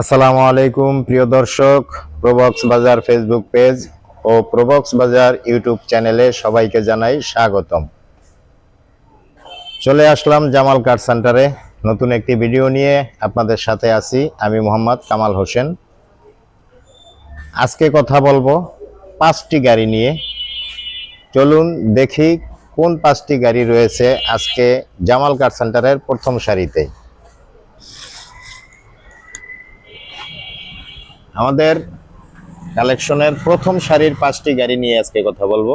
আসসালামু আলাইকুম, প্রিয় দর্শক। প্রবক্স বাজার ফেসবুক পেজ ও প্রবক্স বাজার ইউটিউব চ্যানেলে সবাইকে জানাই স্বাগতম। চলে আসলাম জামাল কার সেন্টারে নতুন একটি ভিডিও নিয়ে আপনাদের সাথে আছি আমি মোহাম্মদ কামাল হোসেন। আজকে কথা বলব পাঁচটি গাড়ি নিয়ে। চলুন দেখি কোন পাঁচটি গাড়ি রয়েছে আজকে জামাল কার সেন্টারের প্রথম সারিতে। আমাদের কালেকশনের প্রথম সারির পাঁচটি গাড়ি নিয়ে আজকে কথা বলব।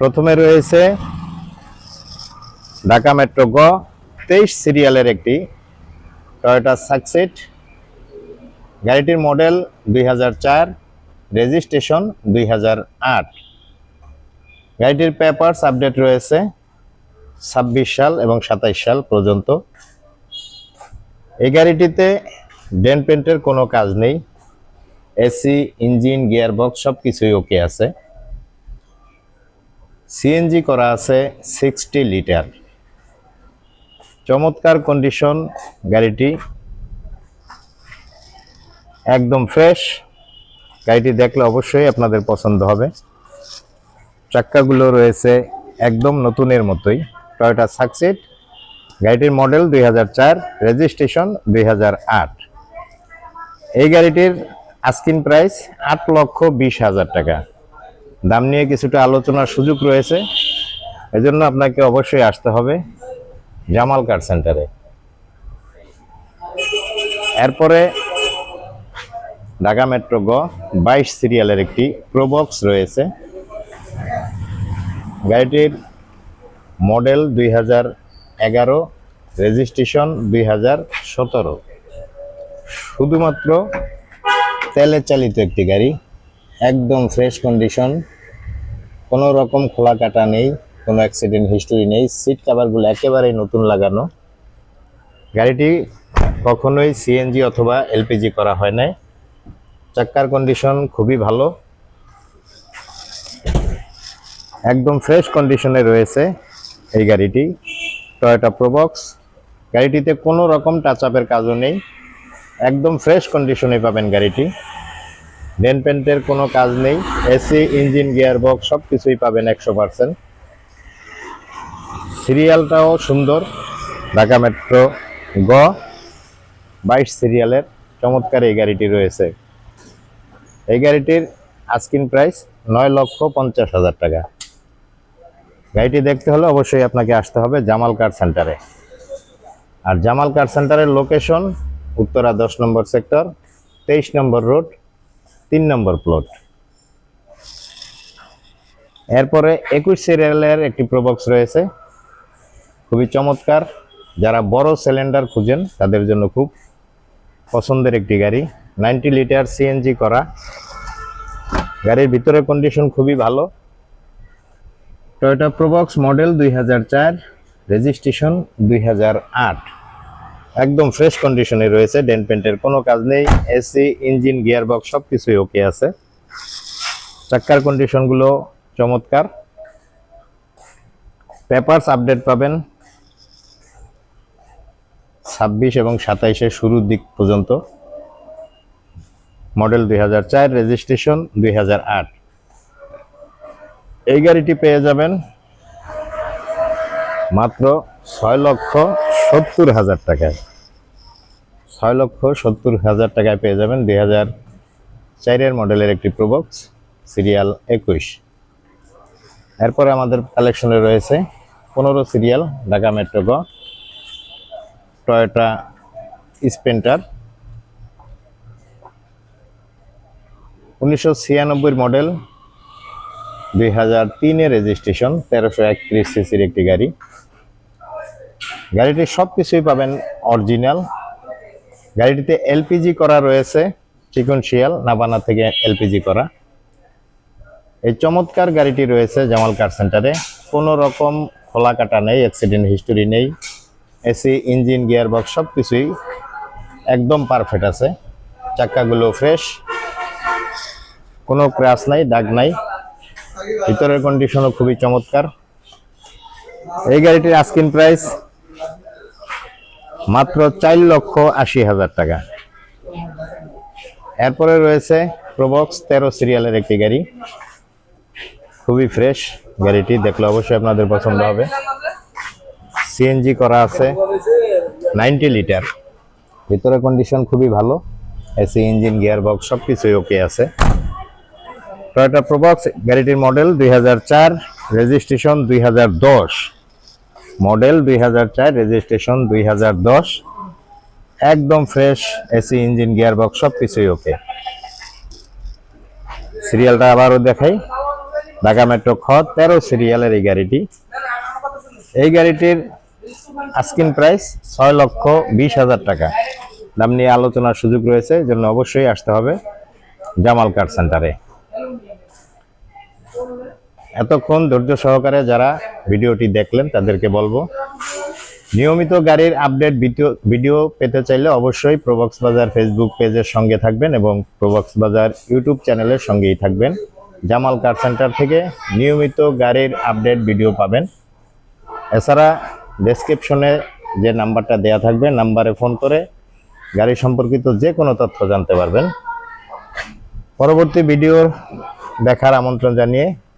প্রথমে রয়েছে ঢাকা মেট্রো গ তেইশ সিরিয়ালের একটি টয়োটা সাকসেট। গাড়িটির মডেল দুই চার, রেজিস্ট্রেশন দুই আট। গাড়িটির পেপারস আপডেট রয়েছে ছাব্বিশ সাল এবং সাতাইশ সাল পর্যন্ত। এই গাড়িটিতে ডেন পেন্টের কোনো কাজ নেই। এসি, ইঞ্জিন গিয়ার বক্স সব কিছুই ওকে আছে। সিএনজি করা আছে সিক্সটি লিটার। চমৎকার কন্ডিশন গাড়িটি। একদম ফ্রেশ। গাড়িটি দেখলে অবশ্যই আপনাদের পছন্দ হবে। চাক্কাগুলো রয়েছে একদম নতুনের মতোই। টয়োটা সাকসেট গাড়িটির মডেল দুই হাজার চার, রেজিস্ট্রেশন দুই হাজার আট। এই গাড়িটির আস্কিন প্রাইস আট লক্ষ বিশ হাজার টাকা। দাম নিয়ে কিছুটা আলোচনার সুযোগ রয়েছে। এজন্য আপনাকে অবশ্যই আসতে হবে জামাল কার সেন্টারে এরপরে ঢাকা মেট্রো গ বাইশ সিরিয়ালের একটি প্রোবক্স রয়েছে। গাড়িটির মডেল দুই হাজার এগারো রেজিস্ট্রেশন দুই হাজার সতেরো। শুধুমাত্র তেলে চালিত একটি গাড়ি, একদম ফ্রেশ কন্ডিশন কোনো রকম খোলা কাটা নেই, কোনো অ্যাক্সিডেন্ট হিস্টোরি নেই সিট কাভারগুলো একেবারেই নতুন লাগানো। গাড়িটি কখনোই সিএনজি অথবা এলপিজি করা হয় নাই। চাক্কার কন্ডিশন খুবই ভালো। একদম ফ্রেশ কন্ডিশনে রয়েছে এই গাড়িটি। টয়োটা প্রোবক্স গাড়িটিতে কোনো রকম টাচ আপের কাজও নেই। একদম ফ্রেশ কন্ডিশনে পাবেন গাড়িটি। ডেন পেন্টের কোনো কাজ নেই। এসি, ইঞ্জিন গিয়ার বক্স সব কিছুই পাবেন একশো পার্সেন্ট সিরিয়ালটাও সুন্দর। ঢাকা মেট্রো গ। বাইশ সিরিয়ালের চমৎকার এই গাড়িটি রয়েছে। এই গাড়িটির আস্কিন প্রাইস নয় লক্ষ পঞ্চাশ হাজার টাকা। গাড়িটি দেখতে হলে অবশ্যই আপনাকে আসতে হবে জামাল কার সেন্টারে আর জামাল কার সেন্টারের লোকেশন উত্তরা দশ নম্বর সেক্টর, তেইশ নম্বর রোড, তিন নম্বর প্লট। এরপরে একুশ সিরিয়ালের একটি প্রবক্স রয়েছে। খুবই চমৎকার। যারা বড় সিলিন্ডার খুঁজেন, তাদের জন্য খুব পছন্দের একটি গাড়ি। নাইনটি লিটার সিএনজি করা। গাড়ির ভিতরে কন্ডিশন খুবই ভালো। টয়োটা প্রবক্স মডেল দুই হাজার চার রেজিস্ট্রেশন দুই হাজার আট। একদম ফ্রেশ কন্ডিশনে রয়েছে, ডেন পেন্টের কোনো কাজ নেই, এসি, ইঞ্জিন গিয়ার বক্স সব কিছুই ওকে আছে। চাক্কার কন্ডিশনগুলো চমৎকার। পেপারস আপডেট পাবেন ছাব্বিশ এবং সাতাইশের শুরুর দিক পর্যন্ত। মডেল দুই হাজার চার রেজিস্ট্রেশন দুই হাজার আট। এই গাড়িটি পেয়ে যাবেন মাত্র ছয় লক্ষ সত্তর হাজার টাকায়। ছয় লক্ষ সত্তর হাজার টাকায় পেয়ে যাবেন দুই হাজার চারের মডেলের একটি প্রবক্স সিরিয়াল একুশ। এরপরে আমাদের কালেকশনে রয়েছে পনেরো সিরিয়াল ঢাকা মেট্রো গ টয়োটা স্পেন্টার উনিশশো ছিয়ানব্বই মডেল, দুই হাজার তিনে রেজিস্ট্রেশন তেরোশো একত্রিশ সিসির একটি গাড়ি। গাড়িটির সব কিছুই পাবেন অরিজিনাল। গাড়িটিতে এলপিজি করা রয়েছে, চিকনশিয়াল, নাবানা থেকে এলপিজি করা। এই চমৎকার গাড়িটি রয়েছে জামাল কার সেন্টারে। কোনো রকম খোলা কাটা নেই অ্যাক্সিডেন্ট হিস্টোরি নেই। এসি, ইঞ্জিন গিয়ার বক্স সব কিছুই একদম পারফেক্ট আছে। চাক্কাগুলো ফ্রেশ কোনো ক্র্যাশ নাই, দাগ নাই। ভিতরের কন্ডিশনও খুবই চমৎকার। এই গাড়িটির আস্কিন প্রাইস মাত্র চার লক্ষ আশি হাজার টাকা। এরপরে রয়েছে প্রবক্স তেরো সিরিয়ালের একটি গাড়ি। খুবই ফ্রেশ গাড়িটি, দেখলে অবশ্যই আপনাদের পছন্দ হবে। সিএনজি করা আছে, নাইনটি লিটার। ভিতরে কন্ডিশন খুবই ভালো। এসি, ইঞ্জিন গিয়ার বক্স সব কিছুই ওকে আছে। টয়োটা প্রবক্স গাড়িটির মডেল দুই হাজার চার রেজিস্ট্রেশন দুই হাজার দশ। মডেল দুই হাজার চার, রেজিস্ট্রেশন দুই হাজার দশ। একদম fresh AC, engine gear box সব কিছুই ওকে। সিরিয়ালটা আবারও দেখাই। ঢাকা মেট্রো খ তেরো সিরিয়ালের এই গাড়িটি। এই গাড়িটির আস্কিন প্রাইস ছয় লক্ষ বিশ হাজার টাকা। দাম নিয়ে আলোচনার সুযোগ রয়েছে জন্য অবশ্যই আসতে হবে জামাল কার সেন্টারে এতক্ষণ ধৈর্য সহকারে যারা ভিডিওটি দেখলেন তাদেরকে বলব, নিয়মিত গাড়ির আপডেট ভিডিও ভিডিও পেতে চাইলে অবশ্যই প্রবক্স বাজার ফেসবুক পেজের সঙ্গে থাকবেন এবং প্রবক্স বাজার ইউটিউব চ্যানেলের সঙ্গেই থাকবেন। জামাল কার সেন্টার থেকে নিয়মিত গাড়ির আপডেট ভিডিও পাবেন। এছাড়া ডেসক্রিপশনে যে নাম্বারটা দেয়া থাকবে, নাম্বারে ফোন করে গাড়ি সম্পর্কিত যে কোনো তথ্য জানতে পারবেন। পরবর্তী ভিডিওর দেখার আমন্ত্রণ জানিয়ে